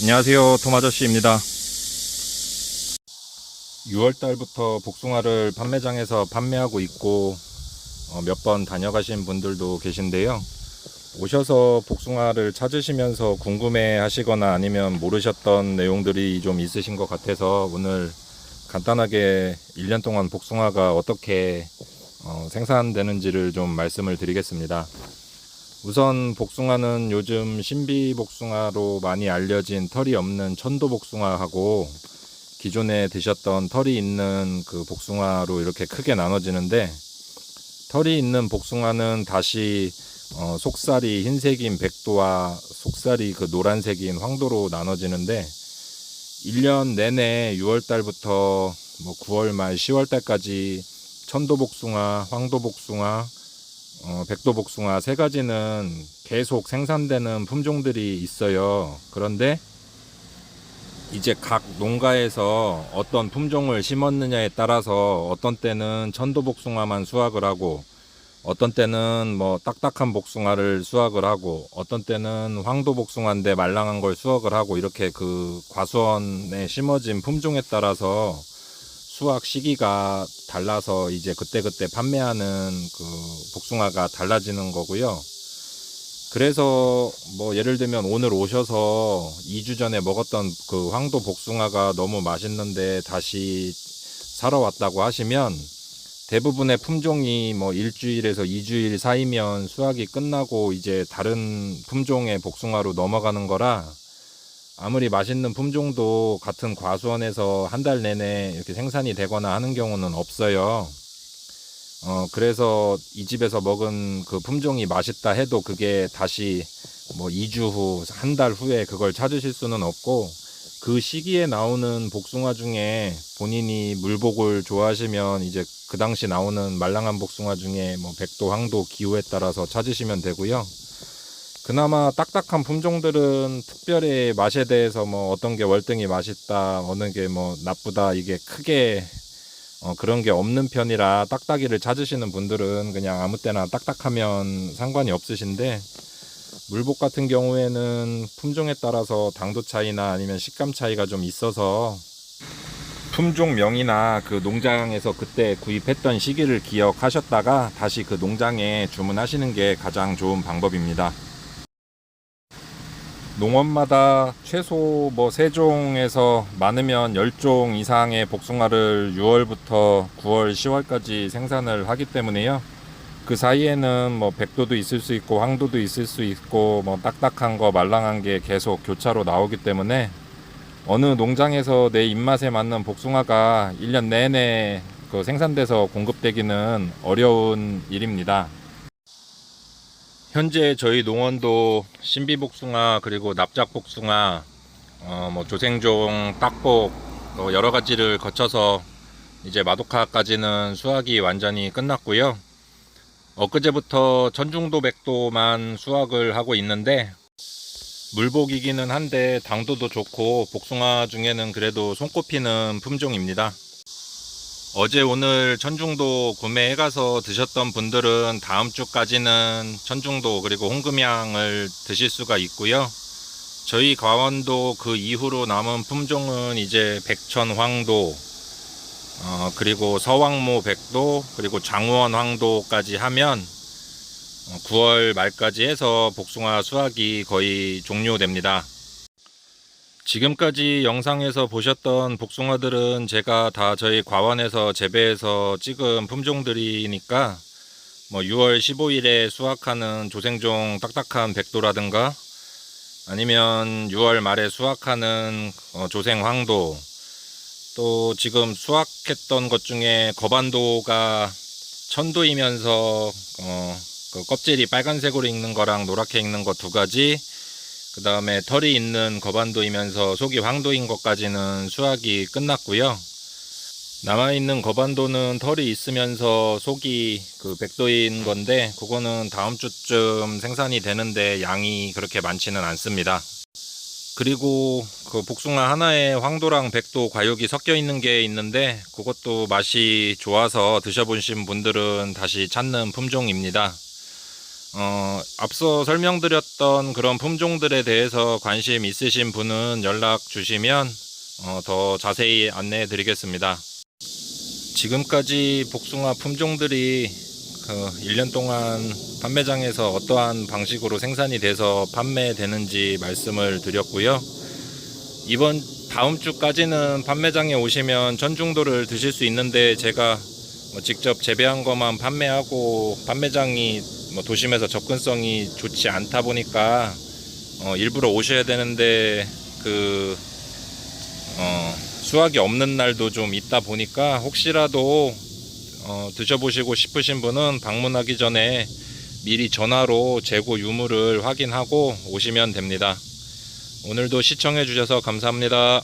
안녕하세요. 토마저씨입니다. 6월달부터 복숭아를 판매장에서 판매하고 있고 어, 몇번 다녀가신 분들도 계신데요. 오셔서 복숭아를 찾으시면서 궁금해 하시거나 아니면 모르셨던 내용들이 좀 있으신 것 같아서 오늘 간단하게 1년 동안 복숭아가 어떻게 어, 생산되는지를 좀 말씀을 드리겠습니다 우선 복숭아는 요즘 신비 복숭아로 많이 알려진 털이 없는 천도 복숭아하고 기존에 드셨던 털이 있는 그 복숭아로 이렇게 크게 나눠지는데 털이 있는 복숭아는 다시 어, 속살이 흰색인 백도와 속살이 그 노란색인 황도로 나눠지는데 1년 내내 6월 달부터 뭐 9월 말 10월 달까지 천도 복숭아, 황도 복숭아, 어, 백도복숭아 세 가지는 계속 생산되는 품종들이 있어요. 그런데 이제 각 농가에서 어떤 품종을 심었느냐에 따라서 어떤 때는 천도복숭아만 수확을 하고 어떤 때는 뭐 딱딱한 복숭아를 수확을 하고 어떤 때는 황도복숭아인데 말랑한 걸 수확을 하고 이렇게 그 과수원에 심어진 품종에 따라서 수확 시기가 달라서 이제 그때그때 판매하는 그 복숭아가 달라지는 거고요. 그래서 뭐 예를 들면 오늘 오셔서 2주 전에 먹었던 그 황도 복숭아가 너무 맛있는데 다시 사러 왔다고 하시면 대부분의 품종이 뭐 일주일에서 2주일 사이면 수확이 끝나고 이제 다른 품종의 복숭아로 넘어가는 거라 아무리 맛있는 품종도 같은 과수원에서 한 달 내내 이렇게 생산이 되거나 하는 경우는 없어요. 어, 그래서 이 집에서 먹은 그 품종이 맛있다 해도 그게 다시 뭐 2주 후, 한 달 후에 그걸 찾으실 수는 없고 그 시기에 나오는 복숭아 중에 본인이 물복을 좋아하시면 이제 그 당시 나오는 말랑한 복숭아 중에 뭐 백도, 황도, 기후에 따라서 찾으시면 되고요. 그나마 딱딱한 품종들은 특별히 맛에 대해서 뭐 어떤 게 월등히 맛있다, 어느 게 뭐 나쁘다, 이게 크게 어 그런 게 없는 편이라 딱딱이를 찾으시는 분들은 그냥 아무 때나 딱딱하면 상관이 없으신데 물복 같은 경우에는 품종에 따라서 당도 차이나 아니면 식감 차이가 좀 있어서 품종명이나 그 농장에서 그때 구입했던 시기를 기억하셨다가 다시 그 농장에 주문하시는 게 가장 좋은 방법입니다. 농원마다 최소 뭐 3종에서 많으면 10종 이상의 복숭아를 6월부터 9월, 10월까지 생산을 하기 때문에요. 그 사이에는 뭐 백도도 있을 수 있고 황도도 있을 수 있고 뭐 딱딱한 거 말랑한 게 계속 교차로 나오기 때문에 어느 농장에서 내 입맛에 맞는 복숭아가 1년 내내 그 생산돼서 공급되기는 어려운 일입니다. 현재 저희 농원도 신비복숭아 그리고 납작복숭아 어 뭐 조생종 딱복 뭐 여러 가지를 거쳐서 이제 마도카까지는 수확이 완전히 끝났고요. 엊그제부터 천중도 백도만 수확을 하고 있는데 물복이기는 한데 당도도 좋고 복숭아 중에는 그래도 손꼽히는 품종입니다. 어제 오늘 천중도 구매해 가서 드셨던 분들은 다음 주까지는 천중도 그리고 홍금향을 드실 수가 있고요. 저희 과원도 그 이후로 남은 품종은 이제 백천 황도 어, 그리고 서왕모 백도 그리고 장원 황도까지 하면 9월 말까지 해서 복숭아 수확이 거의 종료됩니다. 지금까지 영상에서 보셨던 복숭아들은 제가 다 저희 과원에서 재배해서 찍은 품종들이니까 뭐 6월 15일에 수확하는 조생종 딱딱한 백도라든가 아니면 6월 말에 수확하는 어, 조생 황도 또 지금 수확했던 것 중에 거반도가 천도이면서 어, 그 껍질이 빨간색으로 익는 거랑 노랗게 익는 거 두 가지 그 다음에 털이 있는 거반도이면서 속이 황도인 것까지는 수확이 끝났고요. 남아있는 거반도는 털이 있으면서 속이 그 백도인 건데 그거는 다음 주쯤 생산이 되는데 양이 그렇게 많지는 않습니다. 그리고 그 복숭아 하나에 황도랑 백도 과육이 섞여 있는 게 있는데 그것도 맛이 좋아서 드셔보신 분들은 다시 찾는 품종입니다. 어, 앞서 설명드렸던 그런 품종들에 대해서 관심 있으신 분은 연락 주시면 어, 더 자세히 안내해 드리겠습니다. 지금까지 복숭아 품종들이 그 1년 동안 판매장에서 어떠한 방식으로 생산이 돼서 판매되는지 말씀을 드렸고요. 이번 다음 주까지는 판매장에 오시면 전중도를 드실 수 있는데 제가 뭐 직접 재배한 것만 판매하고 판매장이 뭐 도심에서 접근성이 좋지 않다 보니까 어, 일부러 오셔야 되는데 그 어, 수확이 없는 날도 좀 있다 보니까 혹시라도 어, 드셔보시고 싶으신 분은 방문하기 전에 미리 전화로 재고 유무를 확인하고 오시면 됩니다. 오늘도 시청해 주셔서 감사합니다.